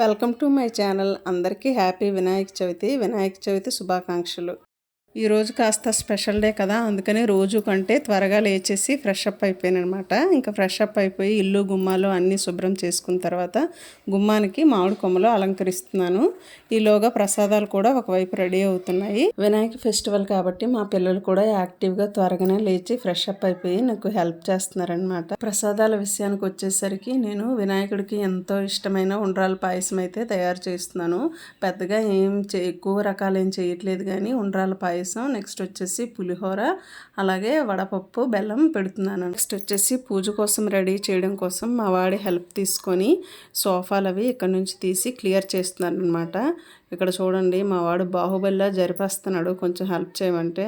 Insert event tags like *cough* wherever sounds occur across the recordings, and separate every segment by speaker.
Speaker 1: Welcome to my channel. అందరికీ happy Vinayaka Chavithi. Vinayaka Chavithi శుభాకాంక్షలు. ఈరోజు కాస్త స్పెషల్ డే కదా అందుకని రోజు కంటే త్వరగా లేచేసి ఫ్రెష్ అప్ అయిపోయాను అనమాట ఇంకా ఫ్రెష్ అప్ అయిపోయి ఇల్లు గుమ్మాలు అన్నీ శుభ్రం చేసుకున్న తర్వాత గుమ్మానికి మామిడి కొమ్మలు అలంకరిస్తున్నాను. ఈలోగా ప్రసాదాలు కూడా ఒకవైపు రెడీ అవుతున్నాయి. వినాయక ఫెస్టివల్ కాబట్టి మా పిల్లలు కూడా యాక్టివ్గా త్వరగానే లేచి ఫ్రెష్ అప్ అయిపోయి నాకు హెల్ప్ చేస్తున్నారనమాట ప్రసాదాల విషయానికి వచ్చేసరికి నేను వినాయకుడికి ఎంతో ఇష్టమైన ఉండ్రాల పాయసం అయితే తయారు చేస్తున్నాను. పెద్దగా ఏం ఎక్కువ రకాలు ఏం చేయట్లేదు కానీ ఉండ్రాల పాయసం పాయసం నెక్స్ట్ వచ్చేసి పులిహోర అలాగే వడపప్పు బెల్లం పెడుతున్నాను. నెక్స్ట్ వచ్చేసి పూజ కోసం రెడీ చేయడం కోసం మా వాడి హెల్ప్ తీసుకొని సోఫాలు అవి ఇక్కడ నుంచి తీసి క్లియర్ చేస్తున్నాను అనమాట ఇక్కడ చూడండి మా వాడు బాహుబలిలా జరిపేస్తున్నాడు. కొంచెం హెల్ప్ చేయమంటే.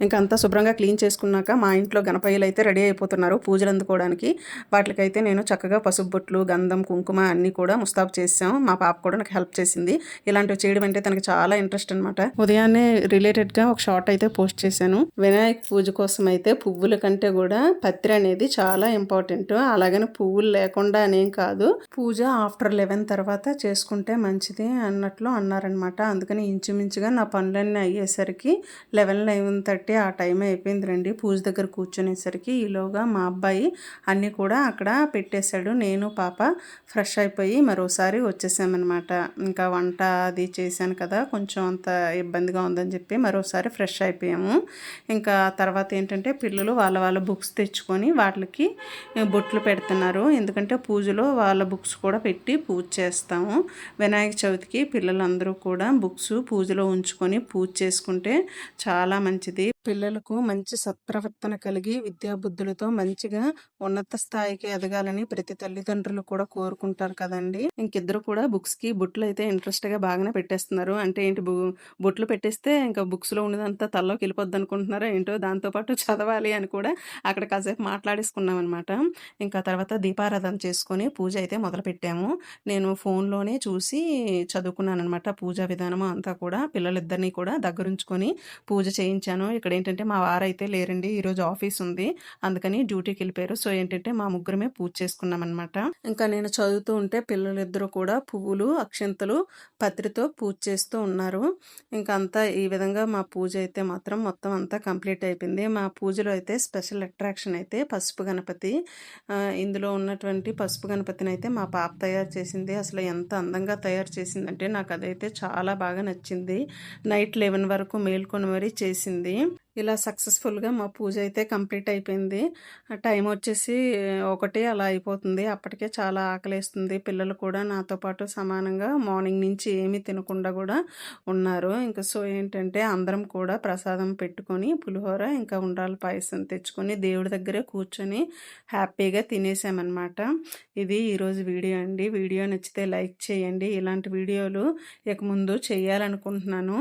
Speaker 1: ఇంకా అంతా శుభ్రంగా క్లీన్ చేసుకున్నాక మా ఇంట్లో గణపయ్యలు అయితే రెడీ అయిపోతున్నారు పూజలు అందుకోవడానికి. వాటికైతే నేను చక్కగా పసుపు బొట్లు గంధం కుంకుమ అన్నీ కూడా ముస్తాబు చేసాం మా పాప కూడా నాకు హెల్ప్ చేసింది. ఇలాంటివి చేయడం అంటే తనకి చాలా ఇంట్రెస్ట్ అనమాట ఉదయాన్నే రిలేటెడ్గా ఒక షార్ట్ అయితే పోస్ట్ చేశాను. వినాయక పూజ కోసం అయితే పువ్వుల కంటే కూడా పత్రి అనేది చాలా ఇంపార్టెంట్. అలాగని పువ్వులు లేకుండా అనేం కాదు. పూజ ఆఫ్టర్ లెవెన్ తర్వాత చేసుకుంటే మంచిది అన్నట్లు అన్నారనమాట అందుకని ఇంచుమించుగా నా పనులన్నీ అయ్యేసరికి లెవెన్ లెవెన్ థర్టీ కాబట్టి ఆ టైం అయిపోయింది రండి. పూజ దగ్గర కూర్చునేసరికి ఈలోగా మా అబ్బాయి అన్నీ కూడా అక్కడ పెట్టేశాడు. నేను పాప ఫ్రెష్ అయిపోయి మరోసారి వచ్చేసామన్నమాట. ఇంకా వంట అది చేశాను కదా కొంచెం అంత ఇబ్బందిగా ఉందని చెప్పి మరోసారి ఫ్రెష్ అయిపోయాము. ఇంకా తర్వాత ఏంటంటే పిల్లలు వాళ్ళ వాళ్ళ బుక్స్ తెచ్చుకొని వాటికి బొట్లు పెడుతున్నారు. ఎందుకంటే పూజలో వాళ్ళ బుక్స్ కూడా పెట్టి పూజ చేస్తాము. వినాయక చవితికి పిల్లలందరూ కూడా బుక్స్ పూజలో ఉంచుకొని పూజ చేసుకుంటే చాలా మంచిది. పిల్లలకు మంచి సత్ప్రవర్తన కలిగి విద్యాబుద్ధులతో మంచిగా ఉన్నత స్థాయికి ఎదగాలని ప్రతి తల్లిదండ్రులు కూడా కోరుకుంటారు కదండి. ఇంకిద్దరు కూడా బుక్స్కి బుట్లు అయితే ఇంట్రెస్ట్గా బాగానే పెట్టేస్తున్నారు. అంటే ఏంటి బుట్లు పెట్టేస్తే ఇంకా బుక్స్లో ఉన్నదంతా తల్లోకి వెళ్ళిపోద్ది అనుకుంటున్నారు ఏంటో దాంతో పాటు *laughs* చదవాలి అని కూడా అక్కడ కాసేపు మాట్లాడేసుకున్నాం అనమాట ఇంకా తర్వాత దీపారాధన చేసుకొని పూజ అయితే మొదలు పెట్టాము. నేను ఫోన్లోనే చూసి చదువుకున్నాను అనమాట పూజా విధానం అంతా కూడా. పిల్లలిద్దరినీ కూడా దగ్గరుంచుకొని పూజ చేయించాను. ఇక్కడ ఇక్కడ ఏంటంటే మా వారైతే లేరండి ఈరోజు ఆఫీస్ ఉంది అందుకని డ్యూటీకి వెళ్ళిపోయారు సో ఏంటంటే మా ముగ్గురమే పూజ చేసుకున్నాం అనమాట ఇంకా నేను చదువుతూ ఉంటే పిల్లలిద్దరూ కూడా పువ్వులు అక్షంతలు పత్రితో పూజ చేస్తూ ఉన్నారు. ఇంకా అంతా ఈ విధంగా మా పూజ అయితే మాత్రం మొత్తం అంతా కంప్లీట్ అయిపోయింది. మా పూజలో అయితే స్పెషల్ అట్రాక్షన్ అయితే పసుపు గణపతి. ఇందులో ఉన్నటువంటి పసుపు గణపతిని అయితే మా పాప తయారు చేసింది. అసలు ఎంత అందంగా తయారు చేసిందంటే నాకు అదైతే చాలా బాగా నచ్చింది. నైట్ లెవెన్ వరకు మేల్కొని మరీ చేసింది. ఇలా సక్సెస్ఫుల్గా మా పూజ అయితే కంప్లీట్ అయిపోయింది. టైం వచ్చేసి ఒకటి అలా అయిపోతుంది. అప్పటికే చాలా ఆకలేస్తుంది. పిల్లలు కూడా నాతో పాటు సమానంగా మార్నింగ్ నుంచి ఏమీ తినకుండా కూడా ఉన్నారు. ఇంకా సో ఏంటంటే అందరం కూడా ప్రసాదం పెట్టుకొని పులిహోర ఇంకా ఉండాలి పాయసం తెచ్చుకొని దేవుడి దగ్గరే కూర్చొని హ్యాపీగా తినేసామన్నమాట. ఇది ఈరోజు వీడియో అండి. వీడియో నచ్చితే లైక్ చేయండి. ఇలాంటి వీడియోలు ఇక ముందు చేయాలనుకుంటున్నాను.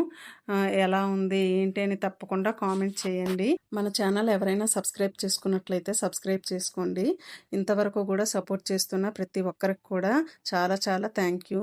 Speaker 1: ఎలా ఉంది ఏంటి అని తప్పకుండా కామెంట్ చేయండి. మన ఛానల్ ఎవరైనా సబ్స్క్రైబ్ చేసుకున్నట్లయితే సబ్స్క్రైబ్ చేసుకోండి. ఇంతవరకు కూడా సపోర్ట్ చేస్తున్న ప్రతి ఒక్కరికి కూడా చాలా చాలా థ్యాంక్ యూ.